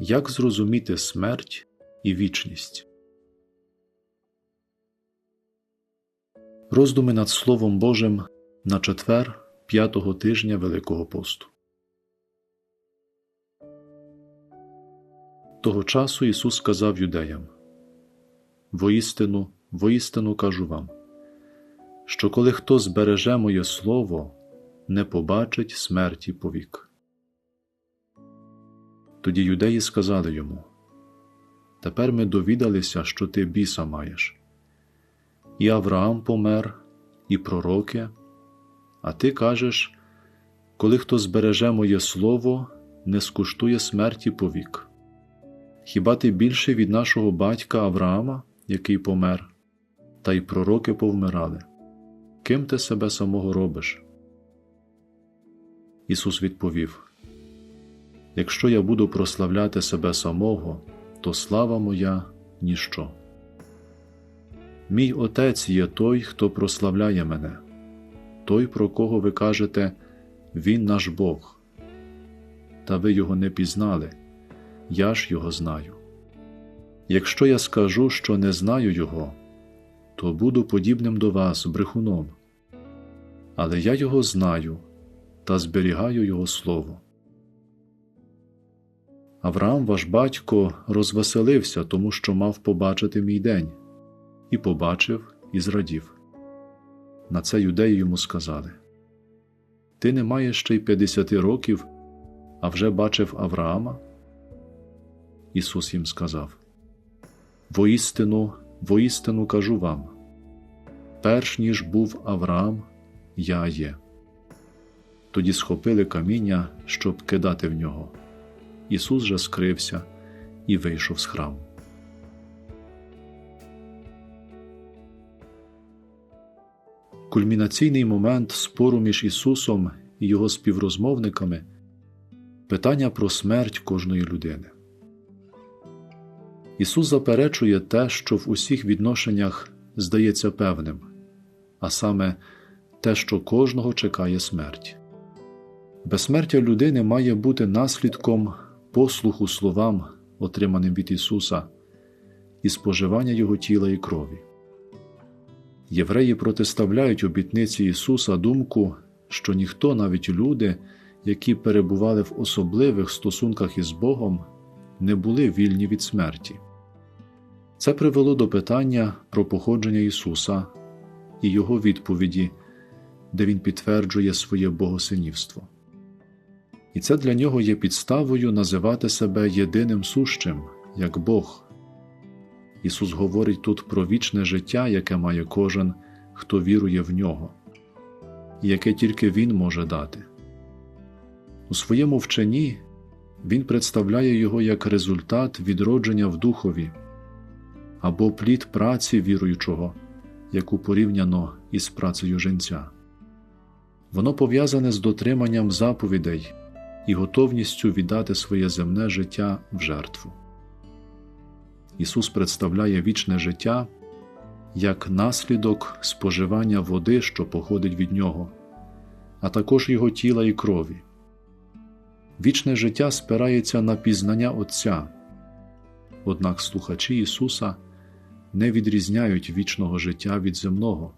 Як зрозуміти смерть і вічність? Роздуми над Словом Божим на четвер п'ятого тижня Великого посту. Того часу Ісус сказав юдеям Воістину, воістину кажу вам, що коли хто збереже моє слово, не побачить смерті повік. Тоді юдеї сказали йому Тепер ми довідалися, що ти біса маєш. І Авраам помер, і пророки, а ти кажеш, коли хто збереже моє слово, не скуштує смерті повік. Хіба ти більший від нашого батька Авраама, який помер, та й пророки повмирали? Ким ти себе самого робиш? Ісус відповів: Якщо я буду прославляти себе самого, то слава моя ніщо. Мій Отець є той, хто прославляє мене, той, про кого ви кажете, Він наш Бог. Та ви його не пізнали, я ж його знаю. Якщо я скажу, що не знаю його, то буду подібним до вас, брехуном. Але я його знаю та зберігаю його слово. Авраам, ваш батько, розвеселився, тому що мав побачити мій день, і побачив, і зрадів. На це юдеї йому сказали Ти не маєш ще й п'ятдесяти років, а вже бачив Авраама? Ісус їм сказав Воістину, воістину кажу вам перш ніж був Авраам, я є. Тоді схопили каміння, щоб кидати в нього. Ісус же скрився і вийшов з храму. Кульмінаційний момент спору між Ісусом і Його співрозмовниками питання про смерть кожної людини. Ісус заперечує те, що в усіх відношеннях здається певним, а саме те, що кожного чекає смерть. Безсмертя людини має бути наслідком послуху словам, отриманим від Ісуса, і споживання Його тіла і крові. Євреї протиставляють обітниці Ісуса думку, що ніхто, навіть люди, які перебували в особливих стосунках із Богом, не були вільні від смерті. Це привело до питання про походження Ісуса і Його відповіді, де Він підтверджує своє богосинівство. І це для нього є підставою називати себе єдиним сущим, як Бог. Ісус говорить тут про вічне життя, яке має кожен, хто вірує в нього, і яке тільки Він може дати. У своєму вченні Він представляє його як результат відродження в духові або плід праці віруючого, яку порівняно із працею женця. Воно пов'язане з дотриманням заповідей і готовністю віддати своє земне життя в жертву. Ісус представляє вічне життя як наслідок споживання води, що походить від Нього, а також Його тіла і крові. Вічне життя спирається на пізнання Отця, однак слухачі Ісуса не відрізняють вічного життя від земного,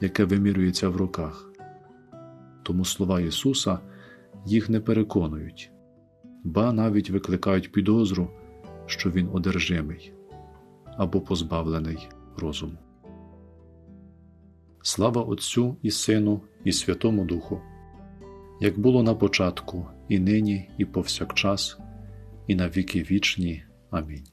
яке вимірюється в роках. Тому слова Ісуса їх не переконують, ба навіть викликають підозру, що Він одержимий або позбавлений розуму. Слава Отцю і Сину, і Святому Духу, як було на початку, і нині, і повсякчас, і на віки вічні. Амінь.